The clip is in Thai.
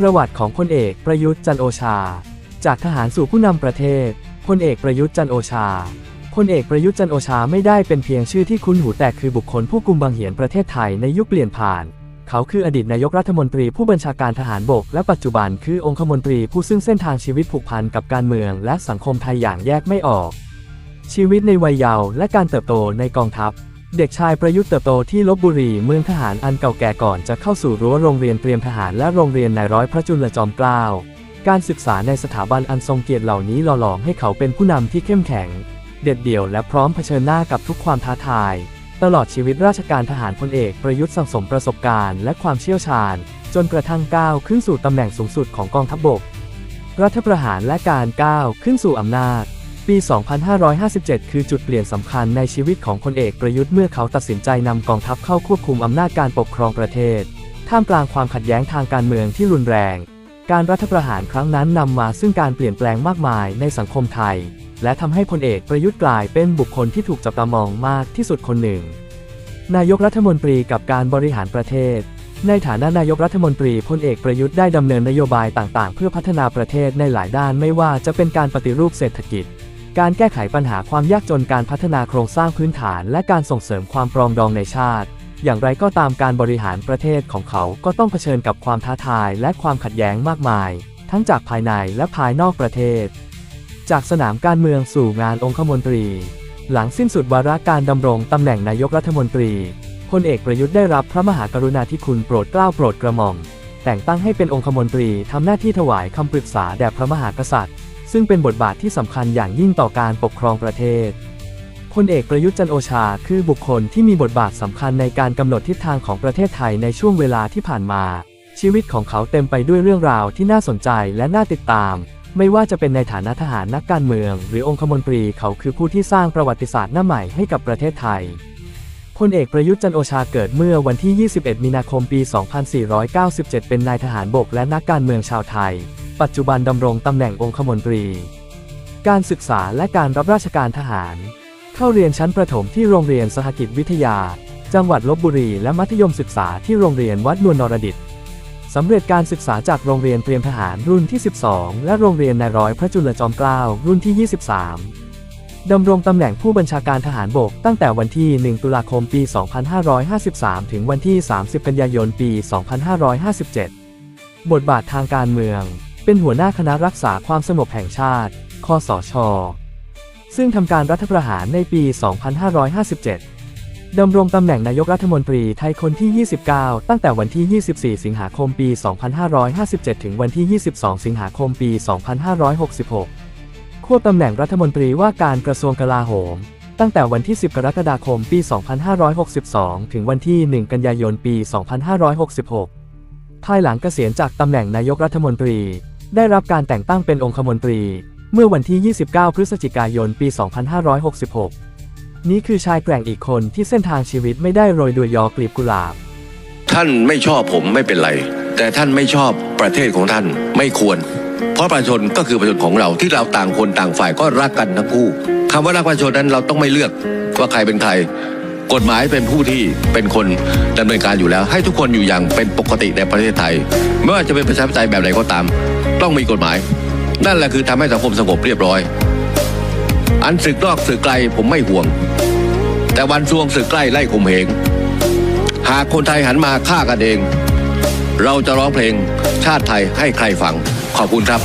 ประวัติของพลเอกประยุทธ์จันโอชา จากทหารสู่ผู้นำประเทศพลเอกประยุทธ์จันโอชาพลเอกประยุทธ์จันโอชาไม่ได้เป็นเพียงชื่อที่คุ้นหูแต่คือบุคคลผู้กุมบังเหียนประเทศไทยในยุคเปลี่ยนผ่าน เขาคืออดีตนายกรัฐมนตรีผู้บัญชาการทหารบก และปัจจุบันคือองคมนตรีผู้ซึ่งเส้นทางชีวิตผูกพันกับการเมืองและสังคมไทยอย่างแยกไม่ออก ชีวิตในวัยเยาว์และการเติบโตในกองทัพ เด็กชายประยุทธ์เติบโตที่ลบบุรีเมืองทหารอันเก่าแก่ก่อนจะเข้าสู่รั้วโรงเรียนเตรียมทหารและโรงเรียนนายร้อยพระจุลจอมเกล้า การศึกษาในสถาบันอันทรงเกียรติเหล่านี้หล่อหลอมให้เขาเป็นผู้นำที่เข้มแข็ง เด็ดเดี่ยวและพร้อมเผชิญหน้ากับทุกความท้าทาย ตลอดชีวิตราชการทหารพลเอกประยุทธ์สั่งสมประสบการณ์และความเชี่ยวชาญ จนกระทั่งก้าวขึ้นสู่ตำแหน่งสูงสุดของกองทัพบก รัฐประหารและการก้าวขึ้นสู่อำนาจ ปี 2557 คือจุดเปลี่ยนสำคัญในชีวิตของพลเอกประยุทธ์เมื่อเขาตัดสินใจนำกองทัพเข้าควบคุมอำนาจการปกครองประเทศ ท่ามกลางความขัดแย้งทางการเมืองที่รุนแรง การรัฐประหารครั้งนั้นนำมาซึ่งการเปลี่ยนแปลงมากมายในสังคมไทย และทำให้พลเอกประยุทธ์กลายเป็นบุคคลที่ถูกจับตามองมากที่สุดคนหนึ่ง นายกรัฐมนตรีกับการบริหารประเทศในฐานะนายกรัฐมนตรีพลเอกประยุทธ์ได้ดำเนินนโยบายต่างๆ เพื่อพัฒนาประเทศในหลายด้านไม่ว่าจะเป็นการปฏิรูปเศรษฐกิจ การแก้ไขปัญหาความยากจนการพัฒนาโครงสร้างพื้นฐาน และการส่งเสริมความปรองดองในชาติ อย่างไรก็ตามการบริหารประเทศของเขาก็ต้องเผชิญกับความท้าทายและความขัดแย้งมากมาย ทั้งจากภายในและภายนอกประเทศ จากสนามการเมืองสู่งานองคมนตรี หลังสิ้นสุดวาระการดำรงตำแหน่งนายกรัฐมนตรีพลเอกประยุทธ์ได้รับพระมหากรุณาธิคุณโปรดเกล้าโปรดกระหม่อมแต่งตั้งให้เป็นองคมนตรีทำหน้าที่ถวายคำปรึกษาแด่พระมหากษัตริย์ ซึ่งเป็นบทบาทที่สำคัญอย่างยิ่งต่อการปกครองประเทศพลเอกประยุทธ์จันโอชา คือบุคคลที่มีบทบาทสำคัญในการกำหนดทิศทางของประเทศไทยในช่วงเวลาที่ผ่านมา ชีวิตของเขาเต็มไปด้วยเรื่องราวที่น่าสนใจและน่าติดตาม ไม่ว่าจะเป็นในฐานะทหารนักการเมือง หรือองคมนตรีเขาคือผู้ที่สร้างประวัติศาสตร์หน้าใหม่ให้กับประเทศไทยพลเอกประยุทธ์จันโอชาเกิดเมื่อวันที่ 21 มีนาคม ปี 2497 เป็นนายทหารบกและนักการเมืองชาวไทย ปัจจุบันดำรงตำแหน่งองคมนตรี การศึกษาและการรับราชการทหาร เข้าเรียนชั้นประถมที่โรงเรียนสหกิจวิทยา จังหวัดลบบุรีและมัธยมศึกษาที่โรงเรียนวัดนวลนรดิตสำเร็จการศึกษาจากโรงเรียนเตรียมทหารรุ่นที่ 12 และโรงเรียนนายร้อยพระจุลจอมเกล้ารุ่นที่ 23 ดำรงตำแหน่งผู้บัญชาการทหารบกตั้งแต่วันที่ 1 ตุลาคม ปี 2553 ถึงวันที่ 30 กันยายน ปี 2557 บทบาททางการเมือง เป็นหัวหน้าคณะรักษาความสงบแห่งชาติ คสช ซึ่งทำการรัฐประหารในปี 2557 ดำรงตำแหน่งนายกรัฐมนตรีไทยคนที่ 29 ตั้งแต่วันที่ 24 สิงหาคมปี 2557 ถึงวันที่ 22 สิงหาคมปี 2566 ควบตำแหน่งรัฐมนตรีว่าการกระทรวงกลาโหม ตั้งแต่วันที่ 10 กรกฎาคมปี 2562 ถึงวันที่ 1 กันยายนปี 2566 ภายหลังเกษียณจากตำแหน่งนายกรัฐมนตรี ได้รับการแต่งตั้งเป็นองคมนตรี เมื่อวันที่ 29 พฤศจิกายน ปี 2566 นี้คือชายแกร่งอีกคนที่เส้นทางชีวิตไม่ได้โรยด้วยยอกลีบกุหลาบ ท่านไม่ชอบผมไม่เป็นไร แต่ท่านไม่ชอบประเทศของท่านไม่ควร เพราะประชาชนก็คือประชาชนของเราที่เราต่างคนต่างฝ่ายก็รักกันทั้งคู่คำว่ารักประชาชนนั้นเราต้องไม่เลือกว่าใครเป็นใครกฎหมายเป็นผู้ที่เป็นคนดำเนินการอยู่แล้ว ให้ทุกคนอยู่อย่างเป็นปกติในประเทศไทย ไม่ว่าจะเป็นประชาธิปไตยแบบไหนก็ตาม ต้องมีกฎหมาย นั่นแหละคือทำให้สังคมสงบเรียบร้อย อันศึกนอกศึกไกลผมไม่ห่วง แต่วันซวงศึกใกล้ไล่ข่มเหงหากคนไทยหันมาฆ่ากันเอง เราจะร้องเพลงชาติไทยให้ใครฟังขอบคุณครับ